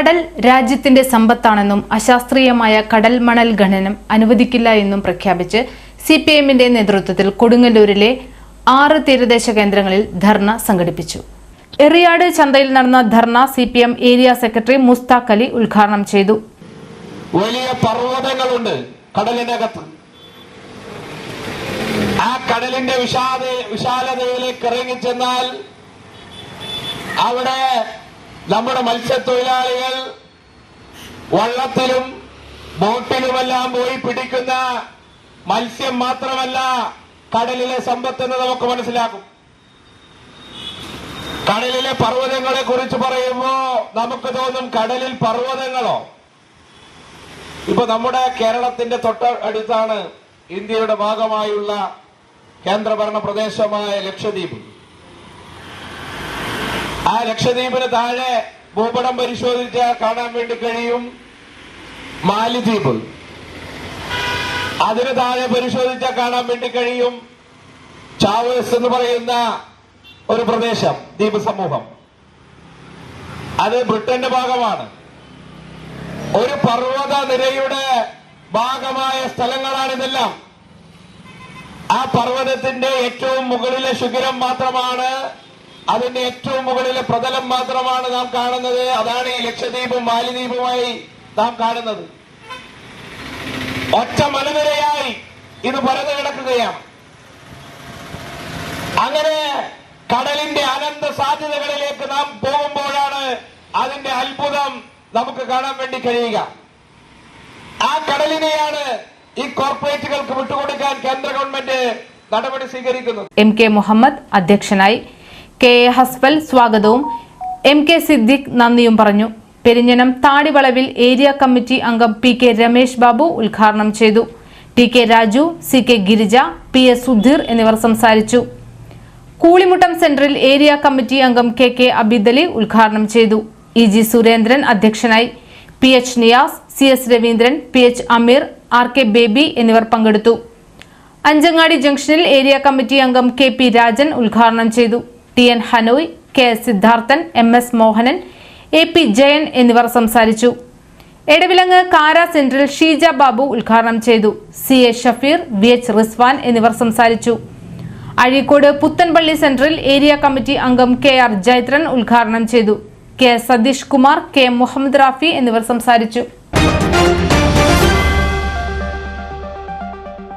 കടൽ രാജ്യത്തിന്റെ സമ്പത്താണെന്നും അശാസ്ത്രീയമായ കടൽ മണൽ ഖനനം അനുവദിക്കില്ല എന്നും പ്രഖ്യാപിച്ച് സി പി എമ്മിന്റെ നേതൃത്വത്തിൽ കൊടുങ്ങല്ലൂരിലെ ആറ് തീരദേശ കേന്ദ്രങ്ങളിൽ ധർണ സംഘടിപ്പിച്ചു. എറിയാട് ചന്തയിൽ നടന്ന dharna C P M area secretary Mustaq Ali ഉദ്ഘാടനം ചെയ്തു. വലിയ പർവതങ്ങളുണ്ട് കടലിനകത്ത്. ആ കടലിന്റെ വിശാല വിശാലതയിലേക്ക് ഇറങ്ങിച്ചെന്നാൽ അവിടെ നമ്മുടെ മത്സ്യത്തൊഴിലാളികൾ വള്ളത്തിലും ബോട്ടിലുമെല്ലാം പോയി പിടിക്കുന്ന മത്സ്യം മാത്രമല്ല കടലിലെ സമ്പത്തെന്ന് നമുക്ക് മനസ്സിലാക്കും. കടലിലെ പർവതങ്ങളെ കുറിച്ച് പറയുമ്പോ നമുക്ക് തോന്നും കടലിൽ പർവതങ്ങളോ? ഇപ്പൊ നമ്മുടെ കേരളത്തിന്റെ തൊട്ട അടുത്താണ് ഇന്ത്യയുടെ ഭാഗമായുള്ള കേന്ദ്രഭരണ പ്രദേശമായ ലക്ഷദ്വീപ്. ലക്ഷദ്വീപിന് താഴെ ഭൂപടം പരിശോധിച്ചാൽ കാണാൻ വേണ്ടി കഴിയും മാലിദ്വീപ്. അതിന് താഴെ പരിശോധിച്ചാൽ കാണാൻ വേണ്ടി കഴിയും ചാവേസ് എന്ന് പറയുന്ന ഒരു പ്രദേശം ദ്വീപ് സമൂഹം. അത് ബ്രിട്ടന്റെ ഭാഗമാണ്. ഒരു പർവത നിരയുടെ ഭാഗമായ സ്ഥലങ്ങളാണിതെല്ലാം ആ പർവതത്തിന്റെ ഏറ്റവും മുകളിലെ ശിഖരം മാത്രമാണ് അതിന്റെ ഏറ്റവും മുകളിലെ പ്രതലം മാത്രമാണ് നാം കാണുന്നത്. അതാണ് ഈ ലക്ഷദ്വീപും മാലിദ്വീപുമായി നാം കാണുന്നത്. ഒറ്റ മലനിരയായി ഇത് പരന്നു കിടക്കുകയാണ്. അങ്ങനെ കടലിന്റെ അനന്ത സാധ്യതകളിലേക്ക് നാം പോകുമ്പോഴാണ് അതിന്റെ അത്ഭുതം നമുക്ക് കാണാൻ വേണ്ടി കഴിയുക. ആ കടലിനെയാണ് ഈ കോർപ്പറേറ്റുകൾക്ക് വിട്ടുകൊടുക്കാൻ കേന്ദ്ര ഗവൺമെന്റ് നടപടി സ്വീകരിക്കുന്നത്. എം കെ മുഹമ്മദ് അധ്യക്ഷനായി കെ എ ഹസ്ബൽ സ്വാഗതവും. എം കെ സിദ്ദിഖ് നന്ദിയും പറഞ്ഞു. പെരിഞ്ഞനം താടിവളവിൽ ഏരിയ കമ്മിറ്റി അംഗം പി കെ രമേശ് ബാബു ഉദ്ഘാടനം ചെയ്തു. T K Raju C K Girija P S Sudheer എന്നിവർ സംസാരിച്ചു. കൂളിമുട്ടം സെന്ററിൽ ഏരിയ കമ്മിറ്റി അംഗം കെ കെ അബിദലി ഉദ്ഘാടനം ചെയ്തു. ഇ ജി സുരേന്ദ്രൻ അധ്യക്ഷനായി. P H Niyas C S Raveendran P H Ameer R K Baby എന്നിവർ പങ്കെടുത്തു. അഞ്ചങ്ങാടി ജംഗ്ഷനിൽ ഏരിയ കമ്മിറ്റി അംഗം കെ പി രാജൻ ഉദ്ഘാടനം ചെയ്തു. T N Hanoy K Sidharthan M S Mohanan A P Jayan എന്നിവർ സംസാരിച്ചു. എടവിലങ്ങ് കാര സെന്ററിൽ ഷീജ ബാബു ഉദ്ഘാടനം ചെയ്തു. C A Shafeer V H Rizwan എന്നിവർ സംസാരിച്ചു. അഴീക്കോട് പുത്തൻപള്ളി സെന്ററിൽ ഏരിയ കമ്മിറ്റി അംഗം കെ ആർ ജൈത്രൻ ഉദ്ഘാടനം ചെയ്തു. കെ സതീഷ് കുമാർ കെ മുഹമ്മദ് റാഫി എന്നിവർ സംസാരിച്ചു.